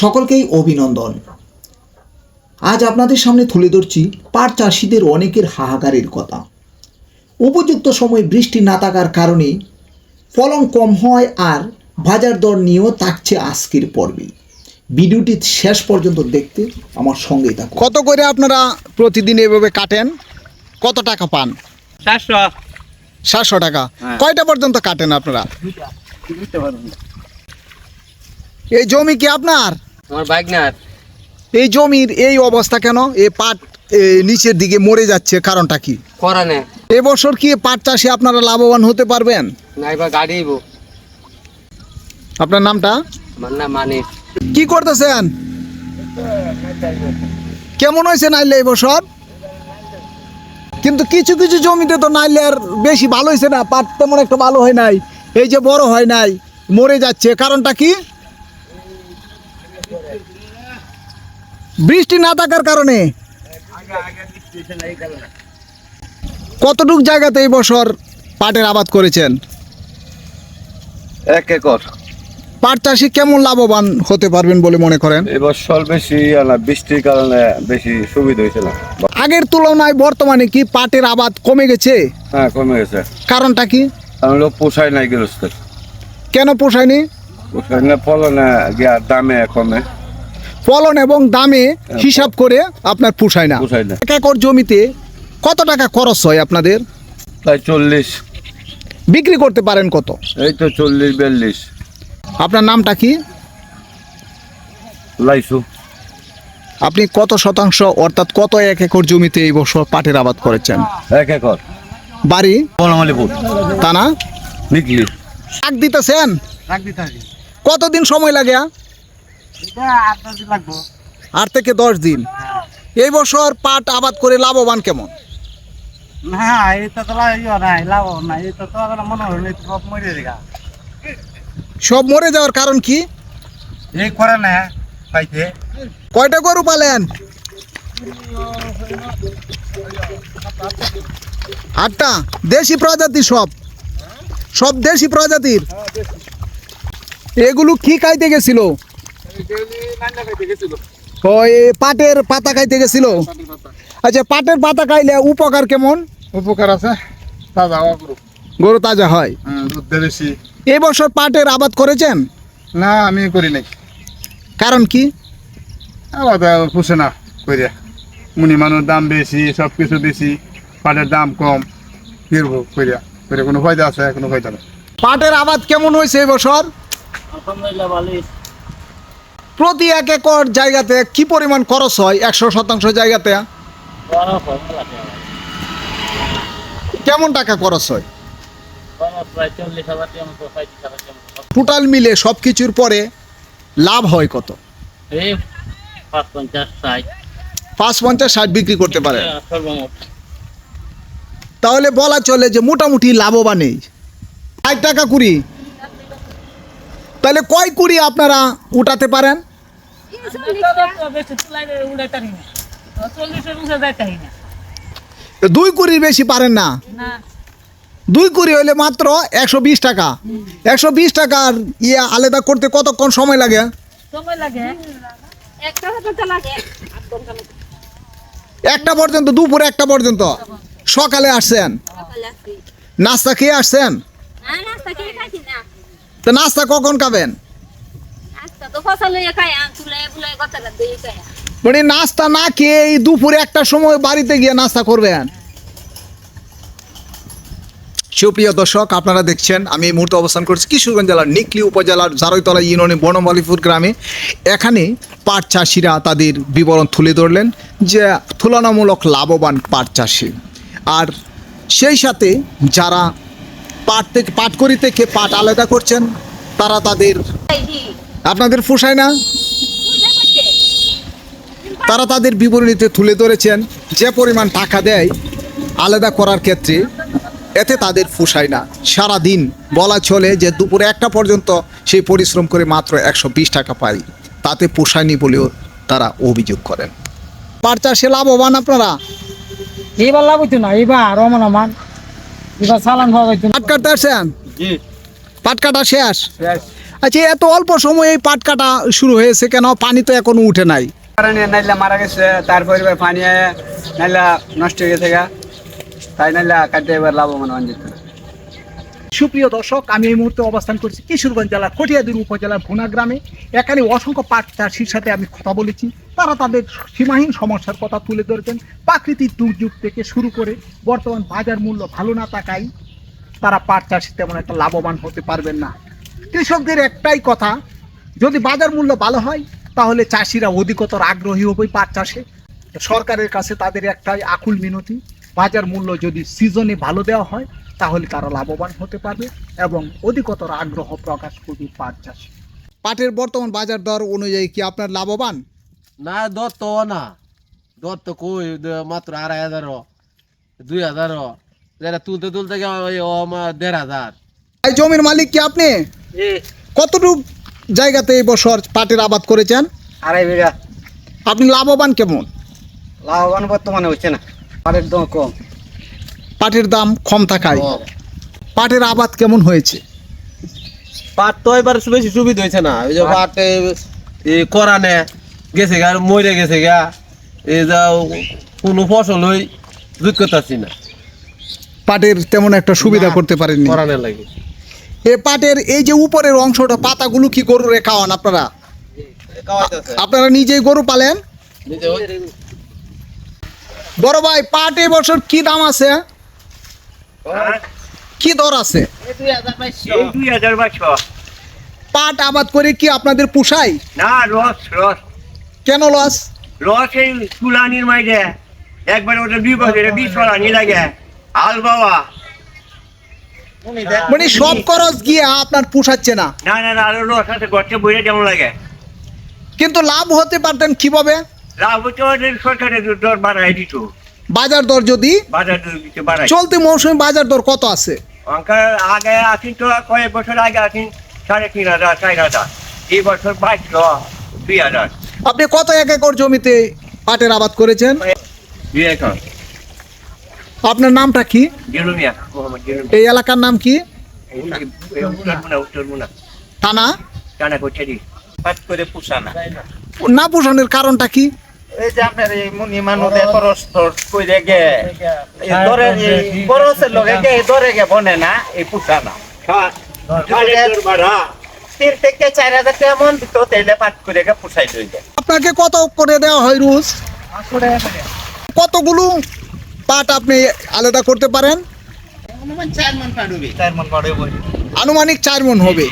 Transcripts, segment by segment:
সকলকেই অভিনন্দন। আজ আপনাদের সামনে তুলে ধরছি পাট চাষিদের অনেকের হাহাকারের কথা। উপযুক্ত সময় বৃষ্টি না থাকার কারণে ফলন কম হয় আর বাজার দর নিয়েও থাকছে আজকের পর্বে। ভিডিওটি শেষ পর্যন্ত দেখতে আমার সঙ্গেই থাকুন। কত করে আপনারা প্রতিদিন এভাবে কাটেন? কত টাকা পান? চারশো সাতশো টাকা। হ্যাঁ। কয়টা পর্যন্ত কাটেন আপনারা? বুঝতে পারবেন এই জমি কি আপনার? আমার বাইক না এই জমির এই অবস্থা কেন? এই পাট নিচের দিকে মরে যাচ্ছে কারণটা কি? করা নে এবছর কি পাট চাষে আপনারা লাভবান হতে পারবেন? নাইবা গাড়ি আইবো আপনার নামটা? আমার নাম মানিক। কি করতেছেন? কেমন হয়েছে নাইলে এবছর কিন্তু কিছু কিছু জমিতে তো নাইলে আর বেশি ভালো হয়েছে না পাট তেমন একটা ভালো হয় নাই এই যে বড় হয় নাই মরে যাচ্ছে কারণটা কি? বৃষ্টি না থাকার কারণে কতটুক জায়গাতে এই বছর পাটের আবাদ করেছেন? এক একর। পাট চাষি কেমন লাভবান হতে পারবেন বলে মনে করেন? এবছর বেশি বৃষ্টির কারণে বেশি সুবিধা হয়েছিল আগের তুলনায় বর্তমানে কি পাটের আবাদ কমে গেছে? হ্যাঁ কমে গেছে। কারণটা কি? পোষায় নাই গেরস্ত কেন পোষায়নি? ফলনে দামে কমে। ফলন এবং দামে হিসাব করে আপনার পোষায় না। এক একর জমিতে কত টাকা খরচ হয় আপনাদের? প্রায় চল্লিশ। বিক্রি করতে পারেন কত? এই তো চল্লিশ বিয়াল্লিশ। আপনার নামটা কি? লাইসু। আপনি কত শতাংশ অর্থাৎ কত এক একর জমিতে এই বছর পাটের আবাদ করেছেন? এক একর। বাড়ি? বনমালীপুর। তা না? নিকলি। দিতেছেন? রাখ দিতে কতদিন সময় লাগে আট থেকে দশ দিন। এই বছর পাট আবাদ করে লাভবান কেমন? ইয়ে হয় সব মরে যাওয়ার কারণ কি? কয়টা গরু পালেন? আটটা। দেশি প্রজাতি সব? সব দেশি প্রজাতির? এগুলো কি খাইতে গেছিল? ওই পাটের পাতা খাইতে গেছিল? আচ্ছা পাটের পাতা খাইলে উপকার কেমন? উপকার আছে তাজা গরু। তাজা হয়? দুধ বেশি। এই বছর পাটের আবাদ করেছেন? না আমি করি নাই। কারণ কি? আবার পুষে না করিয়া মুনি মানুষ দাম বেশি সব কিছু বেশি পাটের দাম কম কিরবো করিয়া করে কোনো ফায়দা আছে কোনো ফায়দা নেই। পাটের আবাদ কেমন হয়েছে এই বছর? আলহামদুলিল্লাহ ভালোই। প্রতি এক একর জায়গাতে কি পরিমাণ খরচ হয়? একশো শতাংশ জায়গাতে? কেমন টাকা খরচ হয়? টোটাল মিলে সব কিছুর পরে লাভ হয় কত? পাঁচ পঞ্চাশ ষাট। বিক্রি করতে পারে। তাহলে বলা চলে যে মোটামুটি লাভবানই। ষাট টাকা কুড়ি তাহলে কয় কুড়ি আপনারা উঠাতে পারেন? দুই কুড়ির বেশি পারেন না? না। দুই কুড়ি হইলে মাত্র একশো বিশ টাকা। একশো বিশ টাকার ইয়ে আলাদা করতে কতক্ষণ সময় লাগে? একটা পর্যন্ত দুপুরে একটা পর্যন্ত। সকালে আসছেন? নাস্তা খেয়ে আসছেন? না নাস্তা খেয়ে খাইছি না। তো নাস্তা কখন খাবেন? মানে নাস্তা না খেয়ে এই দুপুরে একটা সময় বাড়িতে গিয়ে নাস্তা করবেন? সুপ্রিয় দর্শক আপনারা দেখছেন আমি এই মুহূর্তে অবস্থান করছি কিশোরগঞ্জ জেলার নিকলি উপজেলার জারৈতলা ইউনিয়নে বনমালীপুর গ্রামে। এখানে পাট চাষিরা তাদের বিবরণ তুলে ধরলেন যে তুলনামূলক লাভবান পাট চাষি। আর সেই সাথে যারা পাট থেকে পাটকরি থেকে পাট আলাদা করছেন, তারা তাদের আপনাদের পোষায় না? তারা তাদের বিবরণীতে তুলে ধরেছেন, যে পরিমাণ টাকা দেয় আলাদা করার ক্ষেত্রে, এতে তাদের পোষায় না। সারা দিন বলা চলে যে দুপুরে একটা পর্যন্ত সেই পরিশ্রম করে মাত্র একশো বিশ টাকা পাই। তাতে পোষায়নি বলেও তারা অভিযোগ করেন। পাট চাষে লাভবান আপনারা? এবার লাভ হইতো না এবার রমন আমান এবার চালান পাট কাটতে আসেন জি। পাট কাটা শেষ? আচ্ছা এত অল্প সময়ে এই পাট কাটা শুরু হয়েছে কেন? পানি তো এখনও উঠে নাই। কারণে নাইলা মারা গেছে তারপরে এবার পানি আয়া নাইলা নষ্ট হয়ে গেছে তাই নাইলা কাটতে এবার লাভবান হন যেত সুপ্রিয় দর্শক, আমি এই মুহূর্তে অবস্থান করছি কিশোরগঞ্জ জেলার কটিয়াদুর উপজেলার ভুনা গ্রামে। এখানে অসংখ্য পাট চাষির সাথে আমি কথা বলেছি। তারা তাদের সীমাহীন সমস্যার কথা তুলে ধরেছেন। প্রাকৃতিক দুর্যোগ থেকে শুরু করে বর্তমান বাজার মূল্য ভালো না থাকায় তারা পাট চাষে তেমন একটা লাভবান হতে পারবেন না। কৃষকদের একটাই কথা, যদি বাজার মূল্য ভালো হয়, তাহলে চাষিরা অধিকতর আগ্রহী হবে পাট চাষে। সরকারের কাছে তাদের একটাই আকুল মিনতি, বাজার মূল্য যদি সিজনে ভালো দেওয়া হয় তাহলে তারা লাভবান হতে পারবে এবং অধিকতর আগ্রহ প্রকাশ করবে পাট চাষে। পাটের বর্তমান বাজার দর অনুযায়ী কি আপনার লাভবান? না দর তো না। দর তো কই মাত্র আড়াই হাজার দুই হাজার যেটা তুলতে তুলতে গেলে ওই ও আমার দেড় হাজার। এই জমির মালিক কি আপনি? কতটুক জায়গাতে এই বছর পাটের আবাদ করেছেন? আড়াই বিঘা। আপনি লাভবান কেমন? লাভবান বর্তমানে হচ্ছে না। পাটের দাম কম। পাটের দাম কম থাকায়। পাটের আবাদ কেমন হয়েছে? পাট তো এবার বেশি সুবিধা হয়েছে না। ওই যে পাট করানে গেছে গা মরে গেছে গা। এই যা কোনো ফসল হই জুত করতেছি না। পাটের তেমন একটা সুবিধা করতে পারেননি। করানে লাগে। এ পাটের এই যে উপরের অংশটা পাতাগুলো কি গরু রে খাওয়ান আপনারা? আপনারা নিজেই গরু পালেন? বড় ভাই পাট এই বছর কি দাম আছে? কি দর আছে? দুই হাজার বছর পাট আবাদ করে কি আপনাদের পোষায়? না রস রস। কেন লস রস এই তুলানির মাইরে। একবার ওটা দুই বছর বিশ ফলানি লাগে। আল বাবা মানে সব খরচ গিয়ে আপনার পোষাচ্ছে না। না না না আরও রস আছে গর্তে বইরে যেমন লাগে। কিন্তু লাভ হতে পারতেন কীভাবে? লাভ হচ্ছে ওদের সরকারের দর বাড়াই দিত বাজার দর যদি বাজার দর দিতে বাড়াই। চলতি মৌসুমে বাজার দর কত আছে? অঙ্কার আগে আসিন তো কয়েক বছর আগে আসিন সাড়ে তিন হাজার চার হাজার। এই বছর বাইশ দুই হাজার। আপনি কত এক একর জমিতে পাটের আবাদ করেছেন? দুই একর। আপনার নামটা কি? এই এলাকার নাম কি? থানা? টানা করে পুষানা। না পোষণের কারণটা কি? এই যে আপনার এই মুনি খরচ টরচ কইরে গে। এই দরে এই খরচের লগে গে এই দরে গে বনে না এই পুষা না। তিন থেকে চার হাজার টাকা মন দিত তেলে পাট করে গে পুষাই লই যায় আপনাকে কত করে দেওয়া হয় রোজ? কতগুলো পাট আপনি আলাদা করতে পারেন? মন আনুমানিক চার মন হবে।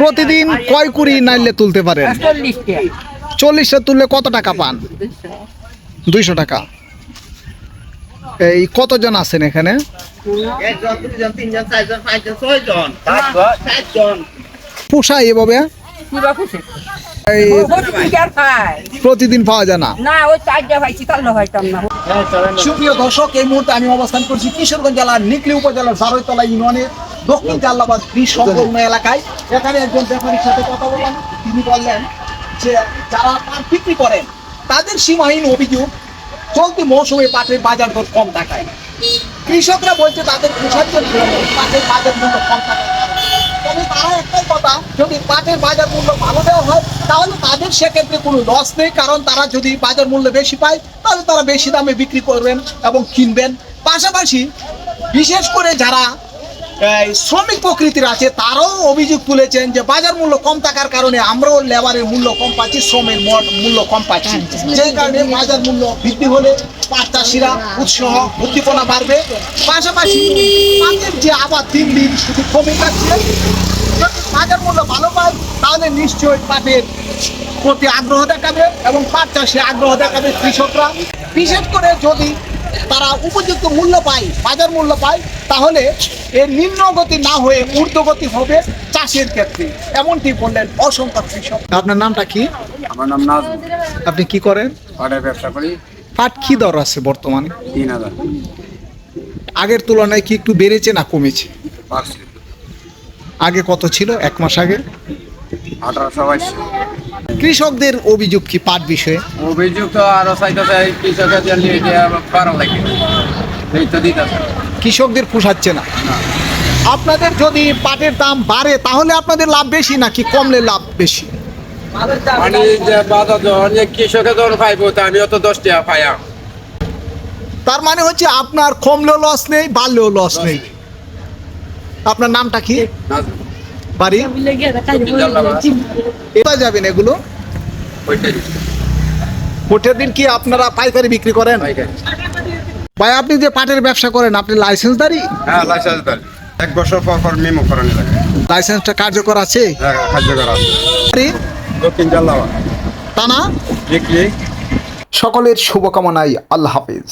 প্রতিদিন কয় কুড়ি নাইলে তুলতে পারেন? চল্লিশটা তুললে কত টাকা পান? দুইশো টাকা। এই কতজন আছেন এখানে? এভাবে? প্রতিদিন পাওয়া যায় না? সুপ্রিয় দর্শক, এই মুহূর্তে আমি অবস্থান করছি কিশোরগঞ্জ জেলার নিকলি উপজেলার জারৈতলা ইউনিয়নের দক্ষিণ জাল্লাবাদ কৃষি সংলগ্ন এলাকায়। এখানে একজন ব্যাপারীর সাথে কথা বললাম। তিনি বললেন যারা বিক্রি করেন, তাদের সীমাহীন অভিযোগ চলতি মৌসুমে পাটের বাজার দর কম কৃষকরা বলছে, তাদের জন্য পাটের বাজার মূল্য কম তবে তারা একটাই কথা, যদি পাটের বাজার মূল্য ভালো দেওয়া হয়, তাহলে তাদের সেক্ষেত্রে কোনো লস নেই, কারণ তারা যদি বাজার মূল্য বেশি পায়, তাহলে তারা বেশি দামে বিক্রি করবেন এবং কিনবেন। পাশাপাশি বিশেষ করে যারা শ্রমিক প্রকৃতির আছে তারাও অভিযোগ তুলেছেন যে বাজার মূল্য কম থাকার কারণে আমরাও লেবারের মূল্য কম পাচ্ছি শ্রমের মূল্য কম পাচ্ছি। সেই কারণে বাজার মূল্য বৃদ্ধি হলে পাট চাষিরা উৎসাহ উদ্দীপনা বাড়বে। পাশাপাশি পাটের যে আবার দিন দিন শুধু কমে যাচ্ছে যদি বাজার মূল্য ভালো পায় তাহলে নিশ্চয়ই পাটের প্রতি আগ্রহ দেখাবে এবং পাট চাষে আগ্রহ দেখাবে কৃষকরা। বিশেষ করে যদি তারা উপযুক্ত মূল্য পায় বাজার মূল্য পায় তাহলে এর নিম্নগতি না হয়ে ঊর্ধ্বগতি হবে চাষের ক্ষেত্রে। এমনটি বললেন অসংখ্য কৃষক। আপনার নামটা কি? আমার নাম নাজ। আপনি কি করেন? পাটের ব্যবসা করি। পাট কি দর আছে বর্তমানে? তিন হাজার। আগের তুলনায় কি একটু বেড়েছে না কমেছে? আগে কত ছিল? এক মাস আগে? আঠারোশো বাইশ। কৃষকদের অভিযোগ কি পাট বিষয়ে? অভিযোগ তো আরও চাইতেছে কৃষকের জন্য বারো লাগে। এই তো দিতেছে। কৃষকদের পোষাচ্ছে না। আপনাদের যদি পাটের দাম বাড়ে তাহলে আপনাদের লাভ বেশি নাকি কমলে লাভ বেশি? মানে যে বাজার যখন কৃষকে যখন পাইবো তা আমিও তো দশ টাকা পাইয়া। তার মানে হচ্ছে আপনার কমলেও লস নেই বাড়লেও লস নেই। আপনার নামটা কি? বাড়ি? কোথায় যাবেন এগুলো? কোটের দিন কি আপনারা পাইকারি বিক্রি করেন? ভাই আপনি যে পাটের ব্যবসা করেন আপনি লাইসেন্সদারি? হ্যাঁ লাইসেন্স দেন এক বছর পর পর মেমো করানি লাগে লাইসেন্সটা কার্যকর আছে? হ্যাঁ কার্যকর আছে? দক্ষিণ জাল্লাওয়া তা না সকলের শুভকামনায় আল্লাহ হাফিজ।